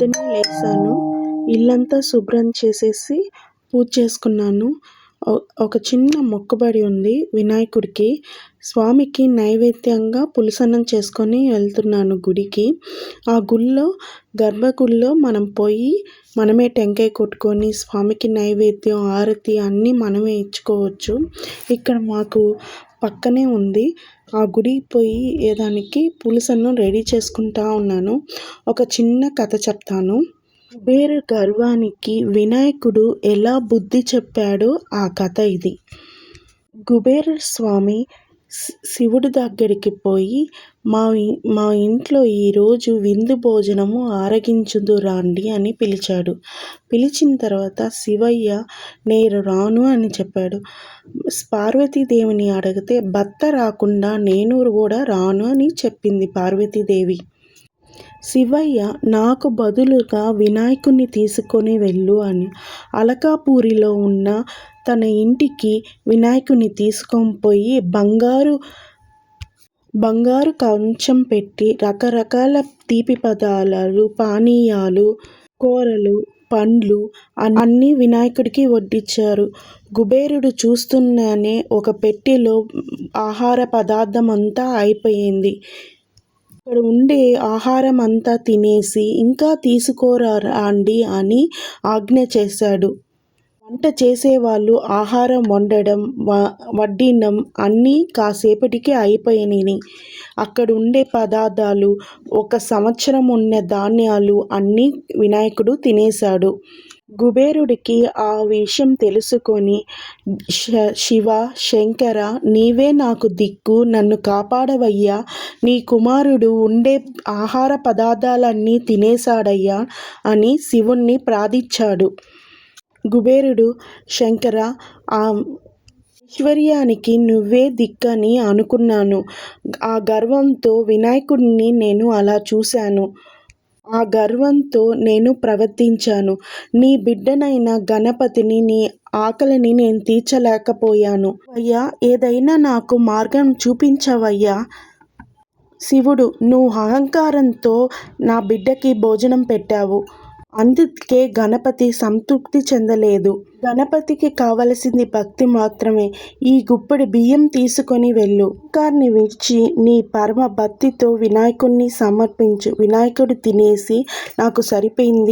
పొద్దున్నే లేచాను. ఇల్లంతా శుభ్రం చేసేసి పూజ చేసుకున్నాను. ఒక చిన్న మొక్కుబడి ఉంది వినాయకుడికి. స్వామికి నైవేద్యంగా పులసన్నం చేసుకొని వెళ్తున్నాను గుడికి. ఆ గుళ్ళో గర్భగుడిలో మనం పోయి మనమే టెంకాయ కొట్టుకొని స్వామికి నైవేద్యం ఆరతి అన్నీ మనమే ఇచ్చుకోవచ్చు. ఇక్కడ మాకు పక్కనే ఉంది. ఆ గుడికి పోయి ఏదానికి పులసను రెడీ చేసుకుంటా ఉన్నాను. ఒక చిన్న కథ చెప్తాను. కుబేరు గర్వానికి వినాయకుడు ఎలా బుద్ధి చెప్పాడో ఆ కథ ఇది. కుబేర స్వామి శివుడి దగ్గరికి పోయి మా మా ఇంట్లో ఈరోజు విందు భోజనము ఆరగించుదు రాండి అని పిలిచాడు. పిలిచిన తర్వాత శివయ్య నేను రాను అని చెప్పాడు. పార్వతీదేవిని అడిగితే భర్త రాకుండా నేను కూడా రాను అని చెప్పింది పార్వతీదేవి. శివయ్య నాకు బదులుగా వినాయకుణ్ణి తీసుకొని వెళ్ళు అని. అలకాపూరిలో ఉన్న తన ఇంటికి వినాయకుని తీసుకొని పోయి బంగారు బంగారు కంచం పెట్టి రకరకాల తీపి పదార్థాలు పానీయాలు కూరలు పండ్లు అన్నీ వినాయకుడికి వడ్డించారు కుబేరుడు చూస్తున్ననే ఒక పెట్టెలో ఆహార పదార్థం అంతా అయిపోయింది. అక్కడ ఉండే ఆహారం అంతా తినేసి ఇంకా తీసుకోరా అండి అని ఆజ్ఞ చేశాడు. వంట చేసేవాళ్ళు ఆహారం వండడం వడ్డినం అన్నీ కాసేపటికి అయిపోయినాయి అక్కడ ఉండే పదార్థాలు ఒక సంవత్సరం ఉన్న ధాన్యాలు అన్నీ వినాయకుడు తినేశాడు. కుబేరుడికి ఆ విషయం తెలుసుకొని శివ శంకర నీవే నాకు దిక్కు నన్ను కాపాడవయ్యా. నీ కుమారుడు ఉండే ఆహార పదార్థాలన్నీ తినేశాడయ్యా అని శివుణ్ణి ప్రార్థించాడు. కుబేరుడు శంకర ఆ ఐశ్వర్యానికి నువ్వే దిక్కని అనుకున్నాను. ఆ గర్వంతో వినాయకుడిని నేను అలా చూశాను. ఆ గర్వంతో నేను ప్రవర్తించాను. నీ బిడ్డనైన గణపతిని నీ ఆకలిని నేను తీర్చలేకపోయాను. అయ్యా ఏదైనా నాకు మార్గం చూపించవయ్యా. శివుడు నువ్వు అహంకారంతో నా బిడ్డకి భోజనం పెట్టావు. అందుకే గణపతి సంతృప్తి చెందలేదు. గణపతికి కావలసింది భక్తి మాత్రమే. ఈ గుప్పడి బియ్యం తీసుకొని వెళ్ళు. కార్ని విడిచి నీ పరమ భక్తితో వినాయకుణ్ణి సమర్పించు. వినాయకుడు తినేసి నాకు సరిపోయింది.